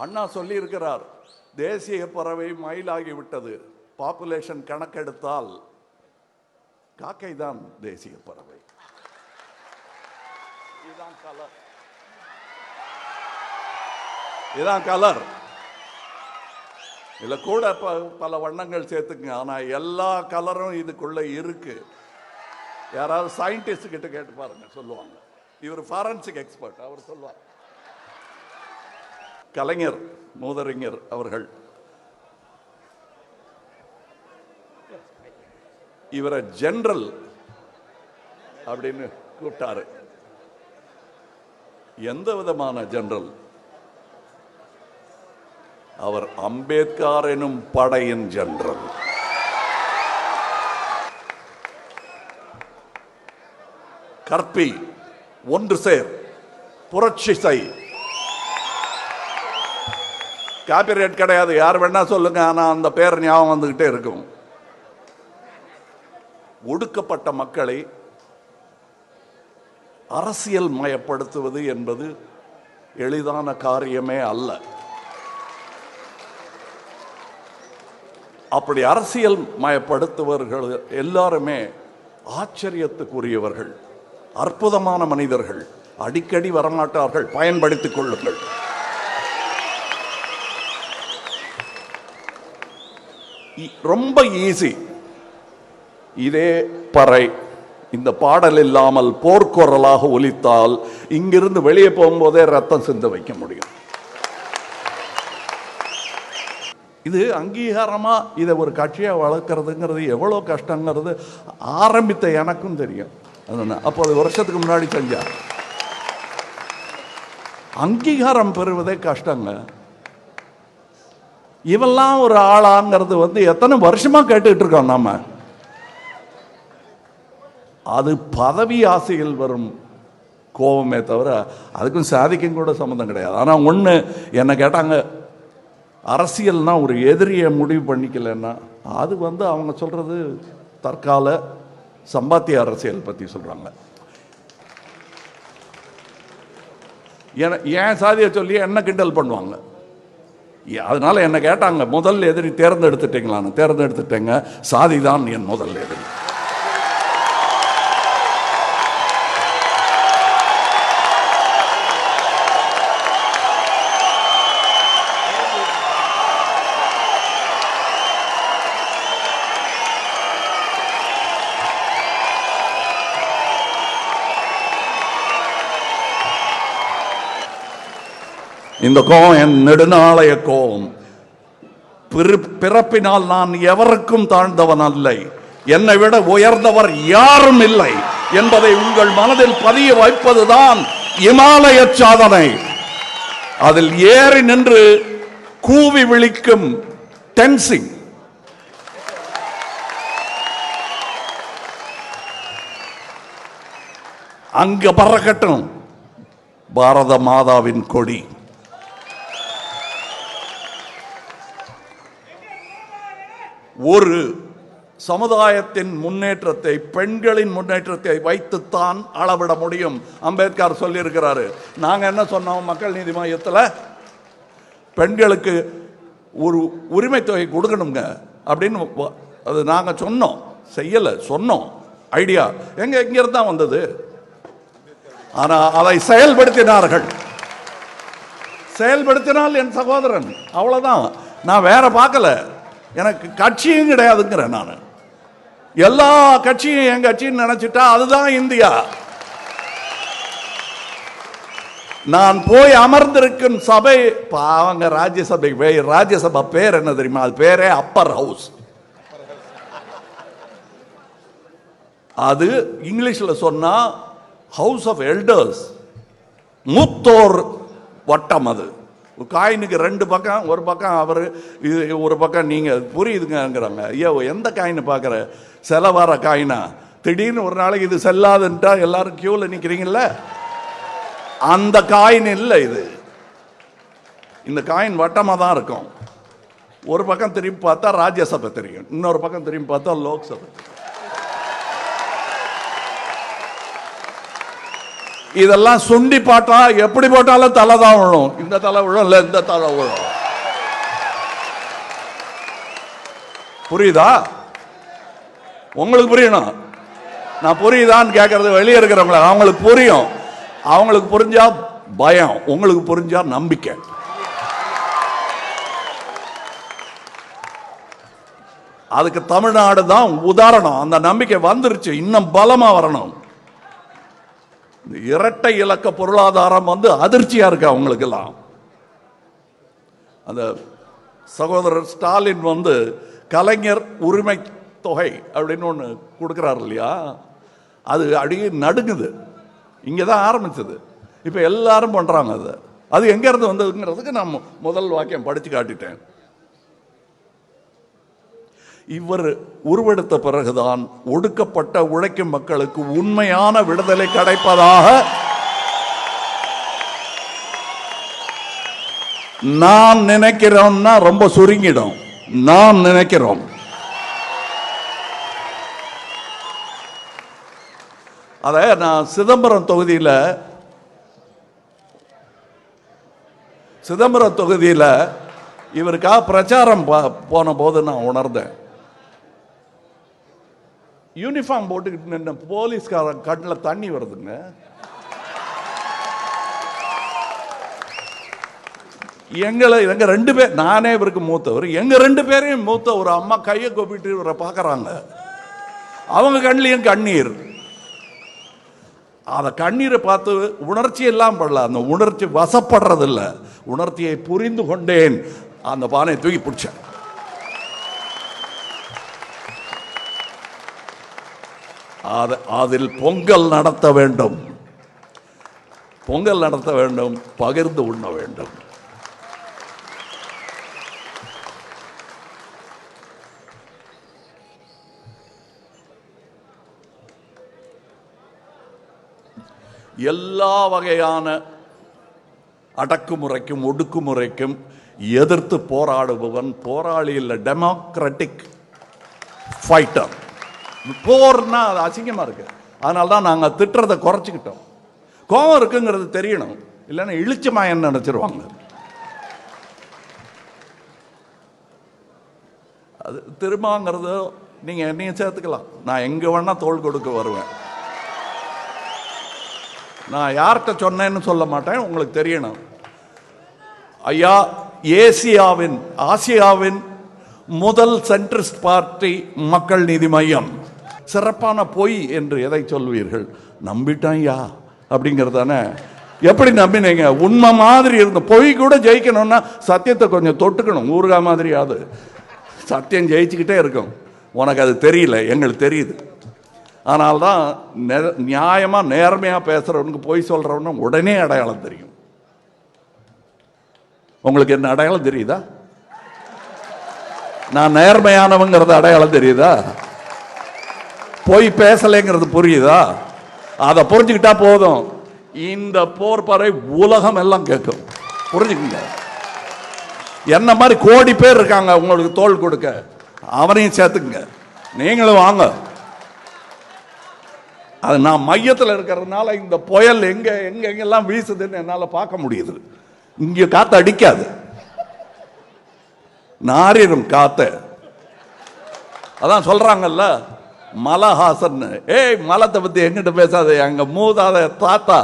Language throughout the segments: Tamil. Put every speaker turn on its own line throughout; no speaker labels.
அண்ணா சொல்லியிருக்கிறார் தேசிய பறவை மயிலாகிவிட்டது பாப்புலேஷன் கணக்கெடுத்தால் காக்கை தான் தேசிய பறவை. இதான் கலர் இதான் கலர் இதுல கூட ப- பல வண்ணங்கள் சேர்த்துக்குங்க. ஆனா எல்லா கலரும் இதுக்குள்ள இருக்கு. யாராவது சயின்டிஸ்ட் கிட்ட கேட்டு பாருங்க சொல்லுவாங்க. இவர் ஃபாரன்சிக் எக்ஸ்பர்ட் அவர் சொல்லுவார். கலைஞர் மூதறிஞர் அவர்கள். இவரை ஜென்ரல் அப்படின்னு கூப்பிட்டாரு. எந்த விதமான ஜென்ரல் அவர் அம்பேத்கர் எனும் படையின் ஜென்ரல் கற்பி ஒன்று சேர் புரட்சி செய். காப்பிரைட் கிடையாது. யார் வேணா சொல்லுங்க. ஆனால் அந்த பேர் ஞாபகம் வந்துக்கிட்டே இருக்கும். ஒடுக்கப்பட்ட மக்களை அரசியல் மயப்படுத்துவது என்பது எளிதான காரியமே அல்ல. அப்படி அரசியல் மயப்படுத்துவர்கள் எல்லாருமே ஆச்சரியத்துக்குரியவர்கள் அற்புதமான மனிதர்கள் அடிக்கடி வரமாட்டார்கள். பயன்படுத்திக் கொள்ளுங்கள். ரொம்ப ஈஸி இதே பறை. இந்த பாடல் இல்லாமல் போர்க்குரலாக ஒலித்தால் இங்கிருந்து வெளியே போகும்போதே ரத்தம் சிந்த வைக்க முடியும். இது அங்கீகாரமா இதை ஒரு கட்சியாக வளர்க்கறதுங்கிறது எவ்வளோ கஷ்டங்கிறது ஆரம்பித்த எனக்கும் தெரியும். அதுதான்? அப்போ அது வருஷத்துக்கு முன்னாடி செஞ்சார். அங்கீகாரம் பெறுவதே கஷ்டங்க. இவெல்லாம் ஒரு ஆளாங்கிறது வந்து எத்தனை வருஷமா கேட்டுக்கிட்டு இருக்கோம் நாம. அது பதவி ஆசையில் வரும் கோபமே தவிர அதுக்கும் சாதிக்கும் கூட சம்மந்தம் கிடையாது. ஆனால் ஒன்று என்னை கேட்டாங்க அரசியல்னா ஒரு எதிரியை முடிவு பண்ணிக்கலன்னா அது வந்து அவங்க சொல்கிறது தற்கால சம்பாத்திய அரசியல் பற்றி சொல்கிறாங்க என- ஏன் சாதியை சொல்லி என்ன கிண்டல் பண்ணுவாங்க? அதனால என்ன கேட்டாங்க முதல் எதிரி தேர்ந்தெடுத்துட்டீங்களான்னு. தேர்ந்தெடுத்துட்டேங்க சாதி தான் என் முதல் எதிரி. இந்த கோபம் என் நெடுநாளைய கோபம் பிறப்பினால் நான் எவருக்கும் தாழ்ந்தவன் அல்லை. என்னை விட உயர்ந்தவர் யாரும் இல்லை என்பதை உங்கள் மனதில் பதிய வைப்பதுதான் இமாலய சாதனை. அதில் ஏறி நின்று கூவி விழிக்கும் டென்சிங். அங்க பறக்கட்டும் பாரத மாதாவின் கொடி. ஒரு சமுதாயத்தின் முன்னேற்றத்தை பெண்களின் முன்னேற்றத்தை வைத்துத்தான் அளவிட முடியும். அம்பேத்கர் சொல்லியிருக்கிறாரு. நாங்கள் என்ன சொன்னோம் மக்கள் நீதி மையத்தில்? பெண்களுக்கு ஒரு உரிமை தொகை கொடுக்கணுங்க அப்படின்னு அது நாங்கள் சொன்னோம். செய்யலை சொன்னோம். ஐடியா. எங்க இங்கிருந்து தான் வந்தது. ஆனால் அதை செயல்படுத்தினார்கள். செயல்படுத்தினால் என் சகோதரன் அவ்வளோதான் நான் வேற பார்க்கல. எனக்கு கட்சியும் கிடையாதுங்கிறேன் நான். எல்லா கட்சியும் என் கட்சின்னு நினைச்சிட்டா அதுதான் இந்தியா. நான் போய் அமர்ந்திருக்கும் சபை அவங்க ராஜ்யசபை போய் ராஜ்யசபா பேர் என்ன தெரியுமா? அது பேரே அப்பர் ஹவுஸ் அது இங்கிலீஷில் சொன்னா ஹவுஸ் ஆஃப் எல்டர்ஸ் மூத்தோர் வட்டம் அது. காயினுக்கு ரெண்டு பக்கம் ஒரு பக்கம் அவர் இது ஒரு பக்கம் நீங்கள் புரியுதுங்கிறாங்க ஐயோ எந்த காயின் பார்க்குற செலவார காயினா? திடீர்னு ஒரு நாளைக்கு இது செல்லாதுன்ட்டா எல்லாரும் கியூவில் நிற்கிறீங்கள அந்த காயின் இல்லை இது. இந்த காயின் வட்டமாக தான் இருக்கும். ஒரு பக்கம் திரும்பி பார்த்தா ராஜ்யசபை தெரியும். இன்னொரு பக்கம் திரும்பி பார்த்தா லோக்சபை இதெல்லாம் சுண்டி பாட்டா எப்படி போட்டாலும் தலை தான் விழும் இந்த தலை விழும் இல்லை இந்த தலை விழும் புரியுதா? உங்களுக்கு புரியணும். நான் புரியுதான்னு கேட்கறது வெளியே இருக்கிறவங்கள அவங்களுக்கு புரியும். அவங்களுக்கு புரிஞ்சா பயம் உங்களுக்கு புரிஞ்சா நம்பிக்கை. அதுக்கு தமிழ்நாடு தான் உதாரணம். அந்த நம்பிக்கை வந்துருச்சு இன்னும் பலமா வரணும். இந்த இரட்டை இலக்க பொருளாதாரம் வந்து அதிர்ச்சியா இருக்கு அவங்களுக்கெல்லாம். அந்த சகோதரர் ஸ்டாலின் வந்து கலைஞர் உரிமை தொகை அப்படின்னு ஒன்று கொடுக்குறாரு இல்லையா? அது அப்படியே நடுங்குது. இங்கே தான் ஆரம்பிச்சது. இப்போ எல்லாரும் பண்ணுறாங்க அது. அது எங்கேருந்து வந்ததுங்கிறதுக்கு நான் முதல் வாக்கியம் படித்து காட்டிட்டேன். இவர் உருவெடுத்த பிறகுதான் ஒடுக்கப்பட்ட உழைக்கும் மக்களுக்கு உண்மையான விடுதலை கிடைப்பதாக நான் நினைக்கிறோம்னா ரொம்ப சுருங்கிடும். நான் நினைக்கிறோம். அத நான் சிதம்பரம் தொகுதியில் சிதம்பரம் தொகுதியில் இவருக்காக பிரச்சாரம் போன போது நான் உணர்ந்தேன். யூனிஃபார்ம் போட்டுக்கிட்டு நின்ன போலீஸ்காரன் கண்ணில் தண்ணி வருதுங்க. எங்களை எங்க ரெண்டு பேர் நானே இவருக்கு மூத்தவர். எங்க ரெண்டு பேரையும் மூத்த ஒரு அம்மா கையை கொப்பிட்டு இவரை பார்க்கறாங்க. அவங்க கண்ணிலையும் கண்ணீர். அந்த கண்ணீரை பார்த்து உணர்ச்சி எல்லாம் படல. அந்த உணர்ச்சி வசப்படுறதில்ல. உணர்ச்சியை புரிந்து கொண்டேன். அந்த பானை தூக்கி பிடிச்சேன். அது- அதில் பொங்கல் நடத்த வேண்டும். பொங்கல் நடத்த வேண்டும் பகிர்ந்து உண்ண வேண்டும். எல்லா வகையான அடக்குமுறைக்கும் ஒடுக்குமுறைக்கும் எதிர்த்து போராடுபவன் போராளி இல்லை டெமோக்ராட்டிக் ஃபைட்டர் போர்னா அது அசிங்கமாக இருக்கு. அதனால தான் நாங்கள் திட்டுறதை குறைச்சிக்கிட்டோம். கோபம் இருக்குங்கிறது தெரியணும். இல்லைன்னா இழிச்சமாயன்னு நினச்சிருவாங்க. அது திரும்பங்கிறது நீங்கள் என்னையும் சேர்த்துக்கலாம். நான் எங்கே வேணால் தோல் கொடுக்க வருவேன். நான் யார்கிட்ட சொன்னேன்னு சொல்ல மாட்டேன். உங்களுக்கு தெரியணும். ஐயா ஏசியாவின் ஆசியாவின் முதல் சென்ட்ரிஸ்ட் பார்ட்டி மக்கள் நீதி மையம். சிறப்பான பொய் என்று எதை சொல்வீர்கள்? நம்பிட்டான்யா அப்படிங்கிறதானே? எப்படி நம்பினீங்க? உண்மை மாதிரி இருந்த பொய் கூட ஜெயிக்கணும்னா சத்தியத்தை கொஞ்சம் தொட்டுக்கணும் ஊருகா மாதிரியாவது சத்தியம் ஜெயிச்சுக்கிட்டே இருக்கும். உனக்கு அது தெரியல எங்களுக்கு தெரியுது. அதனால்தான் நெ- நியாயமா நேர்மையா பேசுறவனுக்கு பொய் சொல்கிறவனும் உடனே அடையாளம் தெரியும். உங்களுக்கு என்ன அடையாளம் தெரியுதா? நான் நேர்மையானவங்கிறது அடையாளம் தெரியுதா? போய் பேசலைங்கிறது புரியுதா? அதை புரிஞ்சுக்கிட்டா போதும். இந்த போர்பறை உலகம் எல்லாம் கேட்கும். புரிஞ்சுக்குங்க. என்ன மாதிரி கோடி பேர் இருக்காங்க உங்களுக்கு தோல் கொடுக்க? அவனையும் சேர்த்துக்குங்க. நீங்களும் வாங்க. அது நான் மையத்தில் இருக்கிறதுனால இந்த புயல் எங்க எங்க எங்கெல்லாம் வீசுதுன்னு என்னால் பார்க்க முடியுது. இங்கே காத்து அடிக்காது. நாரிடும் காத்து. அதான் சொல்றாங்கல்ல மலஹாசன். ஏய் மலத்தை பற்றி எங்கிட்ட பேசாத எங்க மூதாத தாத்தா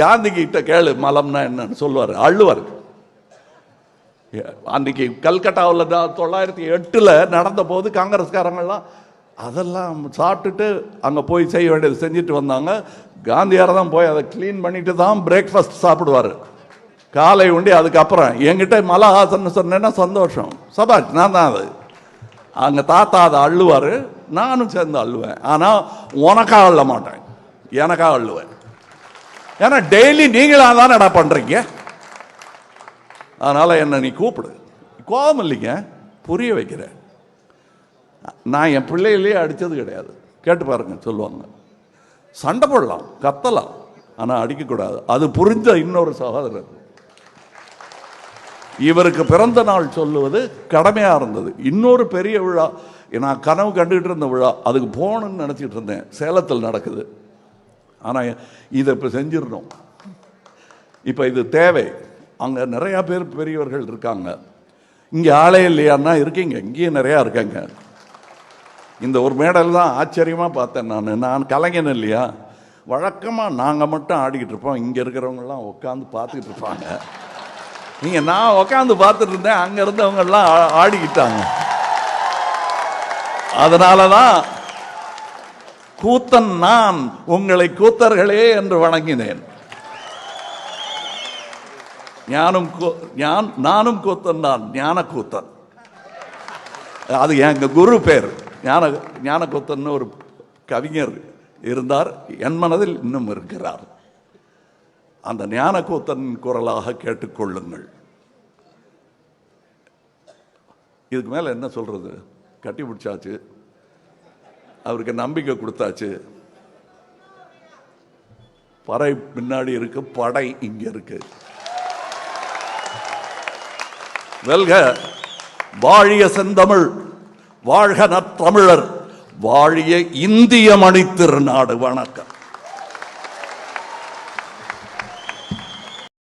காந்தி கிட்ட கேளு மலம்னா என்னன்னு சொல்லுவார் அள்ளுவார் அன்னைக்கு கல்கட்டாவில் தொள்ளாயிரத்தி எட்டில் நடந்த போது காங்கிரஸ்காரங்கள்லாம் அதெல்லாம் சாப்பிட்டுட்டு அங்கே போய் செய்ய வேண்டியது செஞ்சுட்டு வந்தாங்க. காந்தியார் தான் போய் அதை க்ளீன் பண்ணிட்டு தான் பிரேக்ஃபாஸ்ட் சாப்பிடுவார். காலை உண்டி அதுக்கப்புறம் என்கிட்ட மலஹாசன் சொன்னேன்னா சந்தோஷம். சபாஷ் நான் தான் அது. அங்கே தாத்தா அதை அள்ளுவார் நானும் சேர்ந்து அள்ளுவேன். ஆனால் உனக்காக அள்ள மாட்டேன். எனக்காக அள்ளுவேன். ஏன்னா டெய்லி நீங்களாக தானடா பண்ணுறீங்க அதனால் என்னை நீ கூப்பிடு. கோபம் இல்லைங்க. புரிய வைக்கிறேன் நான் என் பிள்ளைகளையே அடித்தது கிடையாது. கேட்டு பாருங்க சொல்லுவாங்க. சண்டை போடலாம் கத்தலாம். ஆனால் அடிக்கக்கூடாது. அது புரிஞ்ச இன்னொரு சகோதரர். இவருக்கு பிறந்த நாள் சொல்லுவது கடமையாக இருந்தது. இன்னொரு பெரிய விழா நான் கனவு கண்டுகிட்டு இருந்த விழா அதுக்கு போகணும்னு நினச்சிட்டு இருந்தேன். சேலத்தில் நடக்குது. ஆனால் இதை இப்போ செஞ்சிடணும். இப்போ இது தேவை. அங்கே நிறையா பேர் பெரியவர்கள் இருக்காங்க. இங்கே ஆளே இல்லையான்னா இருக்கீங்க. இங்கேயும் நிறையா இருக்காங்க. இந்த ஒரு மேடல் தான் ஆச்சரியமாக பார்த்தேன் நான். நான் கலைஞன் இல்லையா? வழக்கமாக நாங்கள் மட்டும் ஆடிக்கிட்டு இருப்போம். இங்கே இருக்கிறவங்கெல்லாம் உட்காந்து பார்த்துக்கிட்டு இருப்பாங்க. நீங்கள் நான் உக்காந்து பார்த்துட்டு இருந்தேன் அங்கே இருந்தவங்கெல்லாம் எல்லாம் ஆடிக்கிட்டாங்க. அதனால தான் கூத்தன் நான் உங்களை கூத்தர்களே என்று வணங்கினேன். ஞானும் கூ- ஞான் நானும் கூத்தன் தான். ஞான கூத்தன் அது எங்க குரு பேர். ஞான ஞான கூத்தன் ஒரு கவிஞர் இருந்தார். என் மனதில் இன்னும் இருக்கிறார். அந்த ஞானக்கூத்தன் குரலாக கேட்டுக்கொள்ளுங்கள். இதுக்கு மேல என்ன சொல்றது? கட்டி பிடிச்சாச்சு. அவருக்கு நம்பிக்கை கொடுத்தாச்சு. பறை பின்னாடி இருக்கு படை இங்க இருக்கு. வெல்க வாழிய செந்தமிழ் வாழ்க நற்றமிழர் வாழிய இந்திய மணித்திருநாடு வணக்கம்.